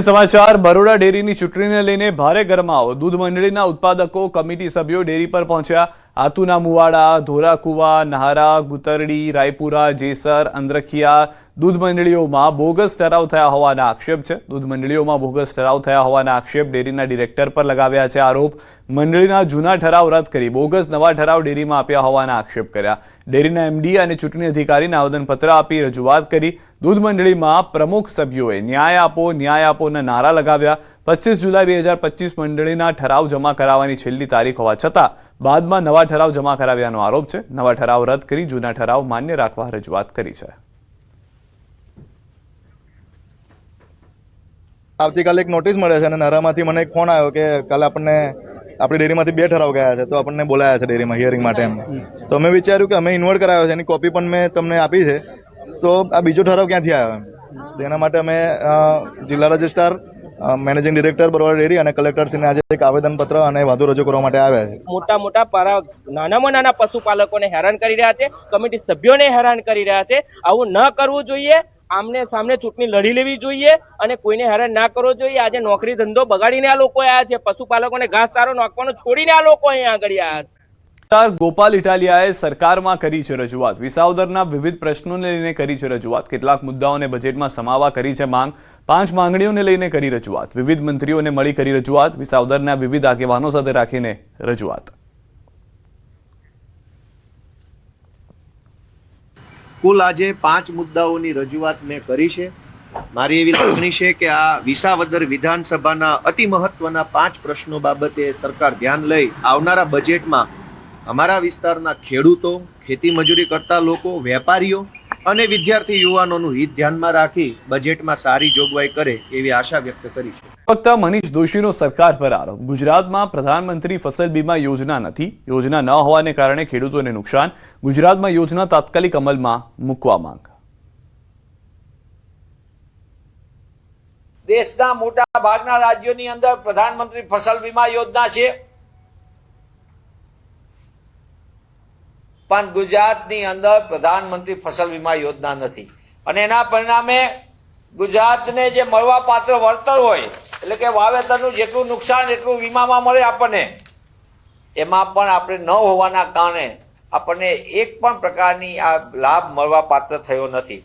સમાચાર, બરોડા ડેરીની ચૂંટણીને લઈને ભારે ગરમાવો. દૂધ મંડળીના ઉત્પાદકો, કમિટી સભ્યો ડેરી પર પહોંચ્યા. આતુના મુવાડા, ધોરાકુવા, નહારા, ગુતરડી, રાયપુરા, જેસર, અંદ્રખિયા દૂધ મંડળીઓમાં બોગસ ઠરાવ થયા હોવાના આક્ષેપ છે. દૂધ મંડળીઓમાં બોગસ ઠરાવ થયા હોવાના આક્ષેપ ડેરીના ડિરેક્ટર પર લગાવ્યા છે આરોપ. મંડળીના જૂના ઠરાવ રદ કરી બોગસ નવા ઠરાવ ડેરીમાં આપ્યા હોવાના આક્ષેપ કર્યા. ડેરીના એમડી અને ચૂંટણી અધિકારીને આવેદનપત્ર આપી રજૂઆત કરી. દૂધ મંડળીમાં પ્રમુખ સભ્યોએ ન્યાય આપો, ન્યાય આપોના નારા લગાવ્યા. પચીસ જુલાઈ બે હજાર પચીસ મંડળીના ઠરાવ જમા કરાવવાની છેલ્લી તારીખ હોવા છતાં બાદમાં નવા ઠરાવ જમા કરાવ્યાનો આરોપ છે. નવા ઠરાવ રદ કરી જૂના ઠરાવ માન્ય રાખવા રજૂઆત કરી છે. આવતીકાલે એક નોટિસ મળે છે અને નરામાંથી મને એક ફોન આવ્યો કે કાલે આપણને આપણી ડેરીમાંથી બે ઠરાવ ગયા છે, તો આપણને બોલાયા છે ડેરીમાં હિયરિંગ માટે એમ. તો અમે વિચાર્યું કે અમે ઇન્વર્ટ કરાવ્યો છે, એની કોપી પણ મેં તમને આપી છે. તો આ બીજો ઠરાવ ક્યાંથી આવ્યો એમ? તેના માટે અમે જિલ્લા registrar managing director Baroda dairy અને કલેક્ટરશ્રીને આજે એક આવેદનપત્ર અને વાંધો રજૂ કરવા માટે આવ્યા છે. મોટા મોટા પારા, નાનામાં નાના પશુપાલકોને હેરાન કરી રહ્યા છે, કમિટી સભ્યોને હેરાન કરી રહ્યા છે. આવું ન કરવું જોઈએ આમને સામને ચૂંટણી લડી લેવી જોઈએ અને કોઈને હેરાન ના કરવો જોઈએ. આજે નોકરી ધંધો બગાડીને આ લોકો આવ્યા છે. પશુપાલકોને ઘાસ સારો નાખવાનું છોડીને આ લોકો અહીંયા આગળ આવ્યા છે. ગોપાલ ઇટાલિયાએ સરકારમાં કરી છે રજૂઆત. વિસાવદરના વિવિધ પ્રશ્નોને લઈને કરી છે રજૂઆત. કેટલાક મુદ્દાઓને બજેટમાં સમાવા કરી છે માંગ. પાંચ માંગણીઓને લઈને કરી રજૂઆત. વિવિધ મંત્રીઓને મળી કરી રજૂઆત. વિસાવદરના વિવિધ આગેવાનો સાથે રાખીને રજૂઆત. કુલ આજે પાંચ મુદ્દાઓની રજૂઆત મેં કરી છે. મારી એવી લાગણી છે કે આ વિસાવદર વિધાનસભાના અતિ મહત્વના પાંચ પ્રશ્નો બાબતે સરકાર ધ્યાન લઈ આવનારા બજેટમાં અમારા વિસ્તારના ખેડૂતો, ખેતી મજૂરી કરતા લોકો, વેપારીઓ અને વિદ્યાર્થી યુવાનોનું હિત ધ્યાનમાં રાખી બજેટમાં સારી જોગવાઈ કરે એવી આશા વ્યક્ત કરી છે. વક્તા મનીષ દોશીનો સરકાર પર આરોપ. ગુજરાતમાં પ્રધાનમંત્રી ફસલ બીમા યોજના નથી. યોજના ન હોવાને કારણે ખેડૂતોને નુકસાન. ગુજરાતમાં યોજના તાત્કાલિક અમલમાં મૂકવા માંગ. દેશના મોટા ભાગના રાજ્યોની અંદર પ્રધાનમંત્રી ફસલ વીમા યોજના છે. પણ ગુજરાતની અંદર પ્રધાનમંત્રી ફસલ વીમા યોજના નથી. અને એના પરિણામે ગુજરાતને જે મળવા પાત્ર વળતર હોય, એટલે કે વાવેતરનું જેટલું નુકસાન એટલું વીમામાં મળે આપણને. એમાં પણ આપણે ન હોવાના કારણે આપણને એક પણ પ્રકારની આ લાભ મળવા પાત્ર થયો નથી.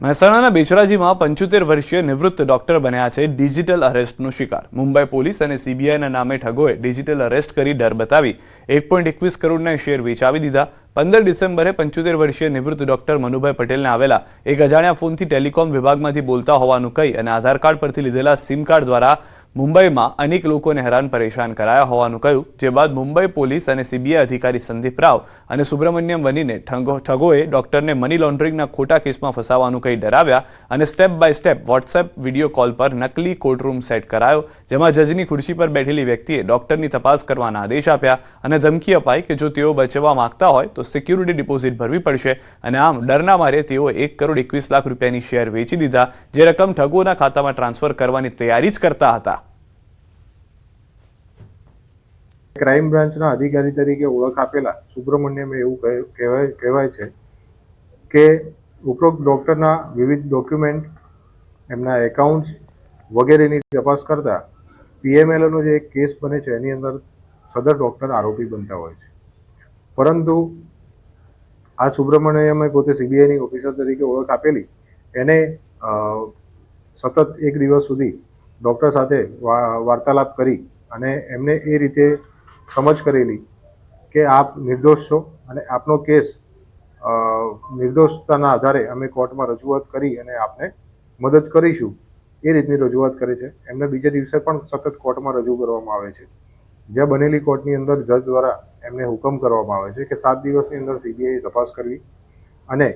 મહેસાણાના બેચરાજીમાં પંચોતેર વર્ષીય નિવૃત્ત ડોક્ટર બન્યા છે ડિજિટલ અરેસ્ટનો શિકાર. મુંબઈ પોલીસ અને સીબીઆઈના નામે ઠગોએ ડિજિટલ અરેસ્ટ કરી ડર બતાવી. એક પોઈન્ટ એકવીસ કરોડના શેર વેચાવી દીધા. પંદર ડિસેમ્બરે પંચોતેર વર્ષીય નિવૃત્ત ડોક્ટર મનુભાઈ પટેલને આવેલા એક અજાણ્યા ફોનથી ટેલિકોમ વિભાગમાંથી બોલતા હોવાનું કહી અને આધાર કાર્ડ પરથી લીધેલા સિમ કાર્ડ દ્વારા મુંબઈમાં અનેક લોકોને હેરાન પરેશાન કરાયા હોવાનું કહ્યું, જે બાદ મુંબઈ પોલીસ અને સીબીઆઈ અધિકારી સંદીપ રાવ અને સુબ્રમણ્યમ વનીને ઠગો, ઠગોએ ડોક્ટરને મની લોન્ડરિંગના ખોટા કેસમાં ફસાવાનું કહી ડરાવ્યા અને step by step WhatsApp video call પર નકલી કોર્ટરૂમ સેટ કરાયો, જેમાં જજની ખુરશી પર બેઠેલી વ્યક્તિએ ડોક્ટરની તપાસ કરવાના આદેશ આપ્યા અને ધમકી અપાઈ કે જો તેઓ બચવા માંગતા હોય તો સિક્યુરિટી ડિપોઝિટ ભરવી પડશે અને આમ ડરના મારે તેઓ એક કરોડ એકવીસ લાખ રૂપિયાની શેર વેચી દીધા, જે રકમ ઠગોના ખાતામાં ટ્રાન્સફર કરવાની તૈયારી જ કરતા હતા. ક્રાઇમ બ્રાન્ચના અધિકારી તરીકે ઓળખ આપેલા સુબ્રમણ્યમ એવું કહે- કહેવાય કહેવાય છે કે ઉપરોક્ત ડૉક્ટરના વિવિધ ડોક્યુમેન્ટ, એમના એકાઉન્ટ્સ વગેરેની તપાસ કરતા પીએમએલનો જે કેસ બને છે, એની અંદર સદર ડૉક્ટર આરોપી બનતા હોય છે. પરંતુ આ સુબ્રમણ્યમે પોતે સીબીઆઈની ઓફિસર તરીકે ઓળખ આપેલી, એને સતત એક દિવસ સુધી ડૉક્ટર સાથે વાર્તાલાપ કરી અને એમને એ રીતે સમજ કરેલી કે આપ નિર્દોષ છો અને આપનો કેસ નિર્દોષતાના આધારે અમે કોર્ટમાં રજૂઆત કરી અને આપને મદદ કરીશું. એ રીતની રજૂઆત કરે છે. એમને બીજા દિવસે પણ સતત કોર્ટમાં રજૂ કરવામાં આવે છે. જ્યાં બનેલી કોર્ટની અંદર જજ દ્વારા એમને હુકમ કરવામાં આવે છે કે સાત દિવસની અંદર સીબીઆઈ તપાસ કરવી અને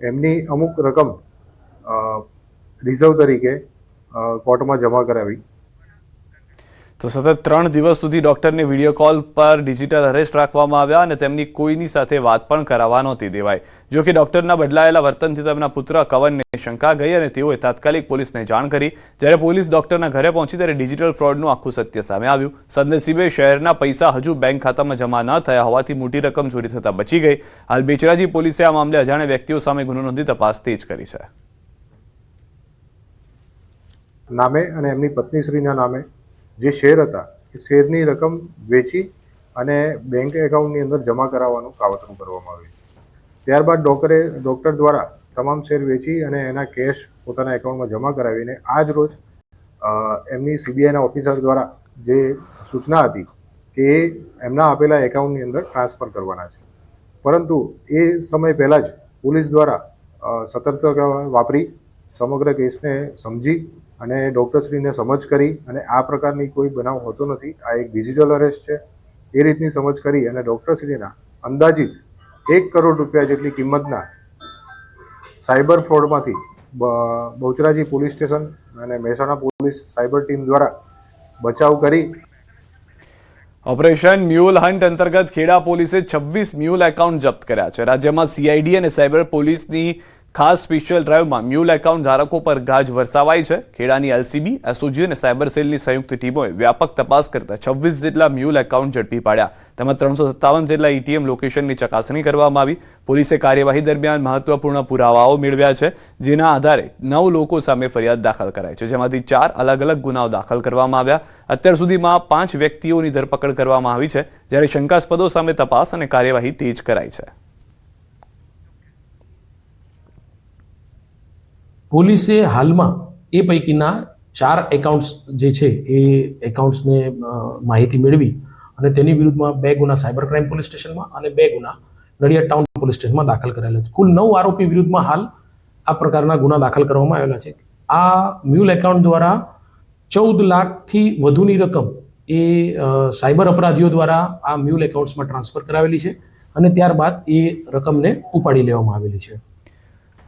એમની અમુક રકમ રિઝર્વ તરીકે કોર્ટમાં જમા કરાવી. તો સતત ત્રણ દિવસ સુધી ડોક્ટરને વીડિયો કોલ પર ડિજિટલ અરેસ્ટ રાખવામાં આવ્યા અને તેમની કોઈની સાથે વાત પણ કરાવવા નહોતી દેવાય જો કે ડોક્ટરના બદલાયેલા વર્તનથી તેમના પુત્ર કવનને શંકા ગઈ અને તેઓએ તાત્કાલિક પોલીસને જાણ કરી. જ્યારે પોલીસ ડોક્ટરના ઘરે પહોંચી ત્યારે ડિજિટલ ફ્રોડનું આખું સત્ય સામે આવ્યું. સદનસીબે શહેરના પૈસા હજુ બેંક ખાતામાં જમા ન થયા હોવાથી મોટી રકમ ચોરી થતાં બચી ગઈ. હાલ બેચરાજી પોલીસે આ મામલે અજાણ્યા વ્યક્તિઓ સામે ગુનો નોંધી તપાસ તેજ કરી છે. નામે અને એમની પત્નીશ્રીના નામે જે શેર હતા, એ શેરની રકમ વેચી અને બેંક એકાઉન્ટની અંદર જમા કરાવવાનું કાવતરું કરવામાં આવ્યું ત્યારબાદ ડોક્ટરે ડૉક્ટર દ્વારા તમામ શેર વેચી અને એના કેશ પોતાના એકાઉન્ટમાં જમા કરાવીને આજ રોજ એમની સીબીઆઈના ઓફિસર દ્વારા જે સૂચના હતી કે એમના આપેલા એકાઉન્ટની અંદર ટ્રાન્સફર કરવાના છે. પરંતુ એ સમય પહેલાં જ પોલીસ દ્વારા સતર્ક વાપરી, સમગ્ર કેસને સમજી અને ડૉક્ટરશ્રીને સમજ કરી અને આ પ્રકારની કોઈ બનાવ હોતો નથી. આ એક ડિજિટલ અરેસ્ટ છે. એ રીતની સમજ કરી અને ડૉક્ટરશ્રીના અંદાજિત એક કરોડ રૂપિયા જેટલી કિંમતના સાયબર ફ્રોડમાંથી બહુચરાજી પોલીસ સ્ટેશન અને મહેસાણા પોલીસ સાયબર ટીમ દ્વારા બચાવ કરી. ઓપરેશન મ્યુલ હન્ટ અંતર્ગત ખેડા પોલીસે છવ્વીસ મ્યુલ એકાઉન્ટ જપ્ત કર્યા છે. રાજ્યમાં સીઆઈડી અને સાયબર પોલીસની ખાસ સ્પેશિયલ ડ્રાઈવમાં મ્યુલ એકાઉન્ટ ધારકો પર ગાજ વરસાવાઈ છે. ખેડાની એલસીબી એસઓજી અને સાયબર સેલની સંયુક્ત ટીમોએ વ્યાપક તપાસ કરતા છવ્વીસ જેટલા મ્યુલ એકાઉન્ટ ઝડપી પાડ્યા. તેમાં ત્રણસો સત્તાવન જેટલા ઈટીએમ લોકેશનની ચકાસણી કરવામાં આવી. પોલીસે કાર્યવાહી દરમિયાન મહત્વપૂર્ણ પુરાવાઓ મેળવ્યા છે, જેના આધારે નવ લોકો સામે ફરિયાદ દાખલ કરાઈ છે. જેમાંથી ચાર અલગ અલગ ગુનાઓ દાખલ કરવામાં આવ્યા. અત્યાર સુધીમાં પાંચ વ્યક્તિઓની ધરપકડ કરવામાં આવી છે, જ્યારે શંકાસ્પદો સામે તપાસ અને કાર્યવાહી તેજ કરાઈ છે. પોલીસે હાલમાં એ પૈકીના ચાર એકાઉન્ટ્સ જે છે એ એકાઉન્ટ્સને માહિતી મેળવી અને તેની વિરુદ્ધમાં બે ગુના સાયબર ક્રાઇમ પોલીસ સ્ટેશનમાં અને બે ગુના નડિયાદ ટાઉન પોલીસ સ્ટેશનમાં દાખલ કરેલા છે. કુલ નવ આરોપી વિરુદ્ધમાં હાલ આ પ્રકારના ગુના દાખલ કરવામાં આવેલા છે. આ મ્યુલ એકાઉન્ટ દ્વારા ચૌદ લાખથી વધુની રકમ એ સાયબર અપરાધીઓ દ્વારા આ મ્યુલ એકાઉન્ટ્સમાં ટ્રાન્સફર કરાવેલી છે અને ત્યારબાદ એ રકમને ઉપાડી લેવામાં આવેલી છે.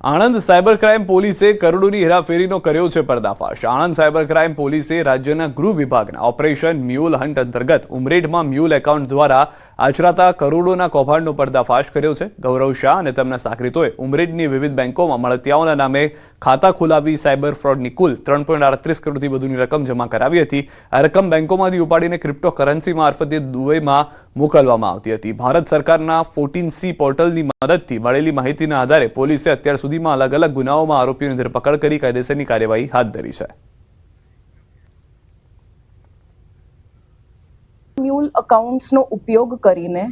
આણંદ સાયબર ક્રાઇમ પોલીસે કરોડોની હેરાફેરીનો કર્યો છે પર્દાફાશ. આણંદ સાયબર ક્રાઇમ પોલીસે રાજ્યના ગૃહ વિભાગના ઓપરેશન મ્યુલ હન્ટ અંતર્ગત ઉમરેઠમાં મ્યુલ એકાઉન્ટ દ્વારા આચરાતા કરોડોના કૌભાંડનો પર્દાફાશ કર્યો છે. ગૌરવ શાહ અને તેમના સાકરીતોએ ઉમરેડની વિવિધ બેંકોમાં મળતિયાઓના નામે ખાતા ખોલાવી સાયબર ફ્રોડની કુલ ત્રણ પોઈન્ટ આડત્રીસ કરોડથી વધુની રકમ જમા કરાવી હતી. આ રકમ બેંકોમાંથી ઉપાડીને ક્રિપ્ટો કરન્સી મારફતે દુબઈમાં મોકલવામાં આવતી હતી. ભારત સરકારના ફોર્ટીન સી પોર્ટલની મદદથી મળેલી માહિતીના આધારે પોલીસે અત્યાર સુધીમાં અલગ અલગ ગુનાઓમાં આરોપીઓની ધરપકડ કરી કાયદેસરની કાર્યવાહી હાથ ધરી છે. મ્યુલ અકાઉન્ટ્સનો ઉપયોગ કરીને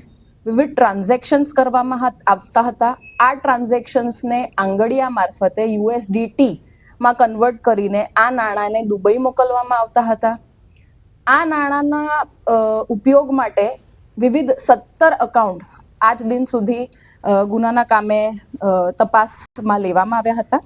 વિવિધ ટ્રાન્ઝેક્શન્સ કરવામાં આવતા હતા. આ ટ્રાન્ઝેક્શન્સને આંગળિયા મારફતે યુએસડીટીમાં કન્વર્ટ કરીને આ નાણાંને દુબઈ મોકલવામાં આવતા હતા. આ નાણાંના ઉપયોગ માટે વિવિધ સત્તર અકાઉન્ટ આજ દિન સુધી ગુનાના કામે તપાસમાં લેવામાં આવ્યા હતા.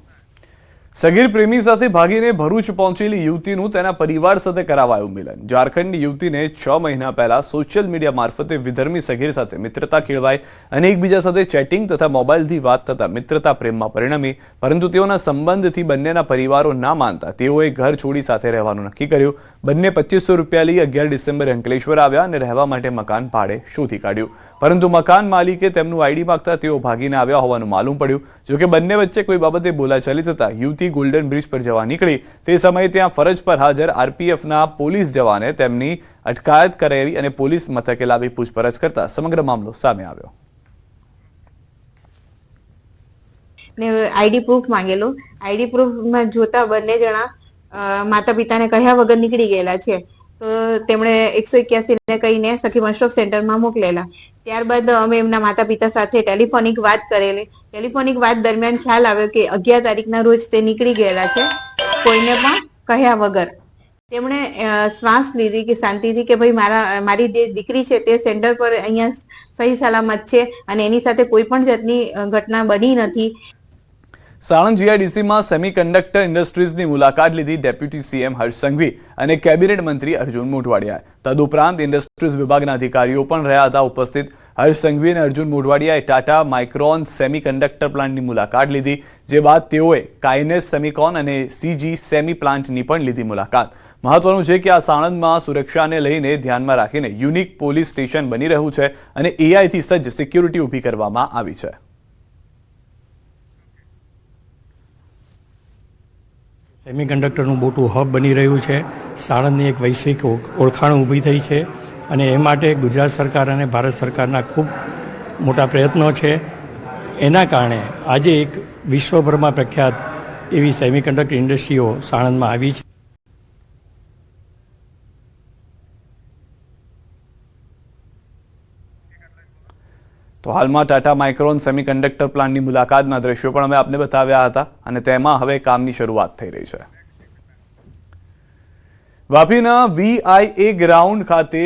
સગીર પ્રેમી સાથે ભાગીને ભરૂચ પહોંચેલી યુવતીનું તેના પરિવાર સાથે કરાવાયું મિલન. ઝારખંડની યુવતીને છ મહિના પહેલા સોશિયલ મીડિયા મારફતે વિધર્મી સગીર સાથે મિત્રતા કેળવાઈ અને એકબીજા સાથે ચેટિંગ તથા મોબાઈલથી વાત થતા મિત્રતા પ્રેમમાં પરિણમી, પરંતુ તેઓના સંબંધથી બંનેના પરિવારો ના માનતા તેઓએ ઘર છોડી સાથે રહેવાનું નક્કી કર્યું. બંને પચીસો રૂપિયા લઈ અગિયાર ડિસેમ્બરે અંકલેશ્વર આવ્યા અને રહેવા માટે મકાન ભાડે શોધી કાઢ્યું. પરંતુ મકાન માલિકે તેમનું આઈડી માગતા તેઓ ભાગીને આવ્યા હોવાનું માલુમ પડ્યું. જોકે બંને વચ્ચે કોઈ બાબતે બોલાચાલી થતાં યુવતી ગોલ્ડન બ્રિજ પર જવા નીકળી. તે સમયે ત્યાં ફરજ પર હાજર આરપીએફના પોલીસ જવાને તેમની અટકાયત કરાવી અને પોલીસ મથકે લાવી પૂછપરછ કરતા સમગ્ર મામલો સામે આવ્યો. ને આઈડી પ્રૂફ માંગેલું. આઈડી પ્રૂફમાં જોતા બંને જણા માતા પિતાને કહ્યા વગર નીકળી ગયેલા છે. તો તેમણે એકસો એક્યાસી ને કહીને સખી વનસ્ટોપ સેન્ટરમાં મોકલેલા. ત્યારબાદ અમે એમના માતા પિતા સાથે ટેલિફોનિક વાત કરેલી. ટેલિફોનિક વાત દરમિયાન ખ્યાલ આવ્યો કે અગિયાર તારીખના રોજ તે નીકળી ગયેલા છે. કોઈને પણ કહ્યા વગર. તેમણે શ્વાસ લીધી કે શાંતિથી કે ભાઈ મારા, મારી જે દીકરી છે તે સેન્ટર પર અહીંયા સહી સલામત છે અને એની સાથે કોઈ પણ જાતની ઘટના બની નથી. સાણંદ જીઆઈડીસીમાં સેમિકન્ડક્ટર ઇન્ડસ્ટ્રીઝની મુલાકાત લીધી ડેપ્યુટી સીએમ હર્ષ સંઘવી અને કેબિનેટ મંત્રી અર્જુન મોઢવાડિયા તદુપરાંત ઇન્ડસ્ટ્રીઝ વિભાગના અધિકારીઓ પણ રહ્યા હતા ઉપસ્થિત. હર્ષ સંઘવી અને અર્જુન મોઢવાડિયાએ ટાટા માઇક્રોન સેમિકન્ડક્ટર પ્લાન્ટની મુલાકાત લીધી, જે બાદ તેઓએ કાઇનેસ સેમિકોન અને સીજી સેમી પ્લાન્ટની પણ લીધી મુલાકાત. મહત્વનું છે કે આ સાણંદમાં સુરક્ષાને લઈને ધ્યાનમાં રાખીને યુનિક પોલીસ સ્ટેશન બની રહ્યું છે અને એઆઈથી સજ્જ સિક્યુરિટી ઊભી કરવામાં આવી છે. સેમિકન્ડક્ટરનું મોટું હબ બની રહ્યું છે. સાણંદની એક વૈશ્વિક ઓળખાણ ઊભી થઈ છે અને એ માટે ગુજરાત સરકાર અને ભારત સરકારના ખૂબ મોટા પ્રયત્નો છે. એના કારણે આજે એક વિશ્વભરમાં પ્રખ્યાત એવી સેમિકન્ડક્ટર ઇન્ડસ્ટ્રીઓ સાણંદમાં આવી છે. તો હાલમાં ટાટા માઇક્રોન સેમિકન્ડક્ટર પ્લાન્ટની મુલાકાતના દ્રશ્યો પણ અમે આપને બતાવ્યા હતા અને તેમાં હવે કામની શરૂઆત થઈ રહી છે. વાપીના વીઆઈએ ગ્રાઉન્ડ ખાતે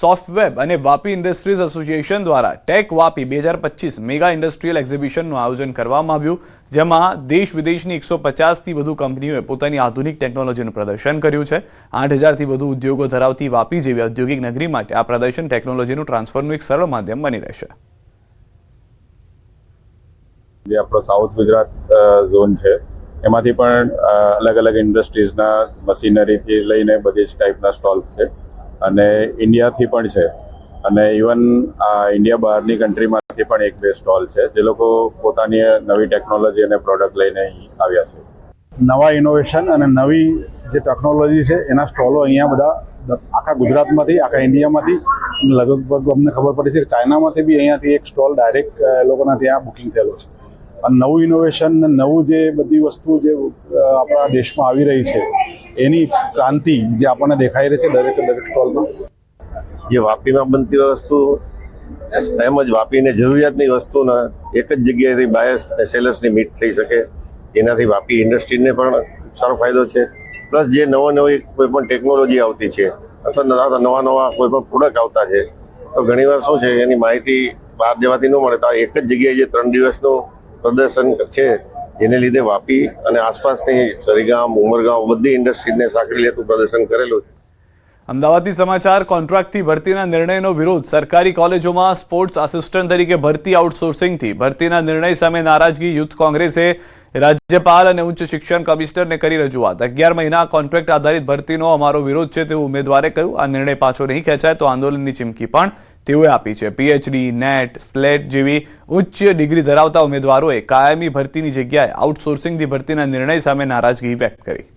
સોફ્ટવેબ અને વાપી ઇન્ડસ્ટ્રીઝ એસોસિએશન દ્વારા ટેક વાપી બે હજાર પચીસ મેગા ઇન્ડસ્ટ્રીયલ એક્ઝિબિશનનું આયોજન કરવામાં આવ્યું, જેમાં દેશ વિદેશની એકસો પચાસથી વધુ કંપનીઓએ પોતાની આધુનિક ટેકનોલોજીનું પ્રદર્શન કર્યું છે. આઠ હજારથી વધુ ઉદ્યોગો ધરાવતી વાપી જેવી ઔદ્યોગિક નગરી માટે આ પ્રદર્શન ટેકનોલોજીનું ટ્રાન્સફરનું એક સરળ માધ્યમ બની રહેશે. જે આપણો સાઉથ ગુજરાત ઝોન છે, એમાંથી પણ અલગ અલગ ઇન્ડસ્ટ્રીઝના મશીનરીથી લઈને બધી જ ટાઈપના સ્ટોલ્સ છે. અને ઇન્ડિયાથી પણ છે. અને ઇવન ઇન્ડિયા બહારની કન્ટ્રીમાંથી પણ એક બે સ્ટોલ છે, જે લોકો પોતાની નવી ટેકનોલોજી અને પ્રોડક્ટ લઈને અહીં આવ્યા છે. નવા ઇનોવેશન અને નવી જે ટેકનોલોજી છે, એના સ્ટોલો અહીંયા બધા આખા ગુજરાતમાંથી, આખા ઇન્ડિયામાંથી લગભગ અમને ખબર પડી છે કે ચાઇનામાંથી બી અહીંયાથી એક સ્ટોલ ડાયરેક્ટ લોકોના ત્યાં બુકિંગ થયેલો છે. નવું ઇનોવેશન નવું જે બધી વસ્તુ જે આપણા દેશમાં આવી રહી છે, એની ક્રાંતિ જે આપણને દેખાઈ રહી છે દરેક દરેક સ્ટોલમાં જે વાપીમાં બનતી વસ્તુ તેમજ વાપીને જરૂરિયાતની વસ્તુના એક જ જગ્યાએથી બાયર્સ અને સેલર્સની મીટ થઈ શકે. એનાથી વાપી ઇન્ડસ્ટ્રીને પણ સારો ફાયદો છે. પ્લસ જે નવો નવી કોઈ પણ ટેકનોલોજી આવતી છે, અથવા નવા નવા કોઈ પણ પ્રોડક્ટ આવતા છે, તો ઘણીવાર શું છે, એની માહિતી બહાર જવાથી ન મળે, તો એક જ જગ્યાએ જે ત્રણ દિવસનું પ્રદર્શન છે, જેને લીધે વાપી અને આસપાસની સરીગામ, ઉમરગામ, બધી ઇન્ડસ્ટ્રીને સાંકળી લેતું પ્રદર્શન કરેલું છે. અમદાવાદથી સમાચાર, કોન્ટ્રાક્ટથી ભરતીના નિર્ણયનો વિરોધ. સરકારી કોલેજોમાં સ્પોર્ટ્સ આસિસ્ટન્ટ તરીકે ભરતી આઉટસોર્સિંગથી ભરતીના નિર્ણય સામે નારાજગી યુથ કોંગ્રેસે રાજ્યપાલ અને ઉચ્ચ શિક્ષણ કમિશનરને કરી રજૂઆત. અગિયાર મહિના કોન્ટ્રાક્ટ આધારિત ભરતીનો અમારો વિરોધ છે તેવું ઉમેદવારે કહ્યું. આ નિર્ણય પાછો નહીં ખેંચાય તો આંદોલનની ચીમકી પણ તેઓએ આપી છે. પીએચડી નેટ સ્લેટ જેવી ઉચ્ચ ડિગ્રી ધરાવતા ઉમેદવારોએ કાયમી ભરતીની જગ્યાએ આઉટસોર્સિંગથી ભરતીના નિર્ણય સામે નારાજગી વ્યક્ત કરી.